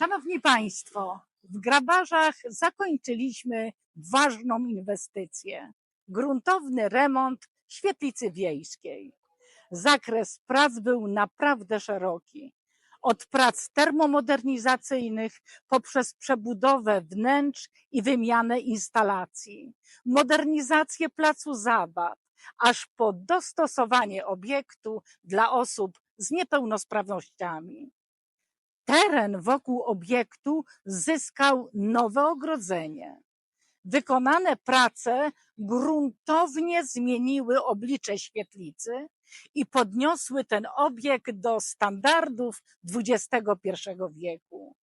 Szanowni Państwo, w Grabarzach zakończyliśmy ważną inwestycję. Gruntowny remont świetlicy wiejskiej. Zakres prac był naprawdę szeroki. Od prac termomodernizacyjnych poprzez przebudowę wnętrz i wymianę instalacji, modernizację placu zabaw, aż po dostosowanie obiektu dla osób z niepełnosprawnościami. Teren wokół obiektu zyskał nowe ogrodzenie. Wykonane prace gruntownie zmieniły oblicze świetlicy i podniosły ten obiekt do standardów XXI wieku.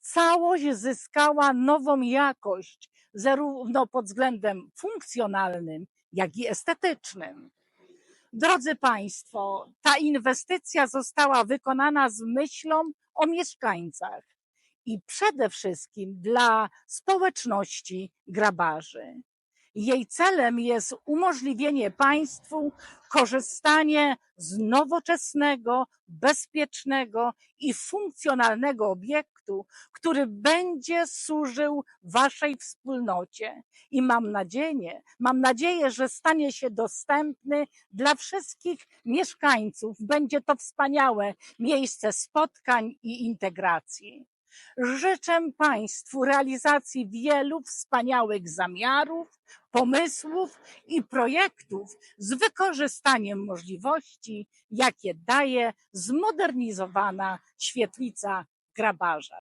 Całość zyskała nową jakość, zarówno pod względem funkcjonalnym, jak i estetycznym. Drodzy Państwo, ta inwestycja została wykonana z myślą o mieszkańcach i przede wszystkim dla społeczności grabarzy. Jej celem jest umożliwienie państwu korzystanie z nowoczesnego, bezpiecznego i funkcjonalnego obiektu, który będzie służył Waszej wspólnocie. I mam nadzieję, mam nadzieję, że stanie się dostępny dla wszystkich mieszkańców. Będzie to wspaniałe miejsce spotkań i integracji. Życzę Państwu realizacji wielu wspaniałych zamiarów, pomysłów i projektów z wykorzystaniem możliwości, jakie daje zmodernizowana świetlica grabarza.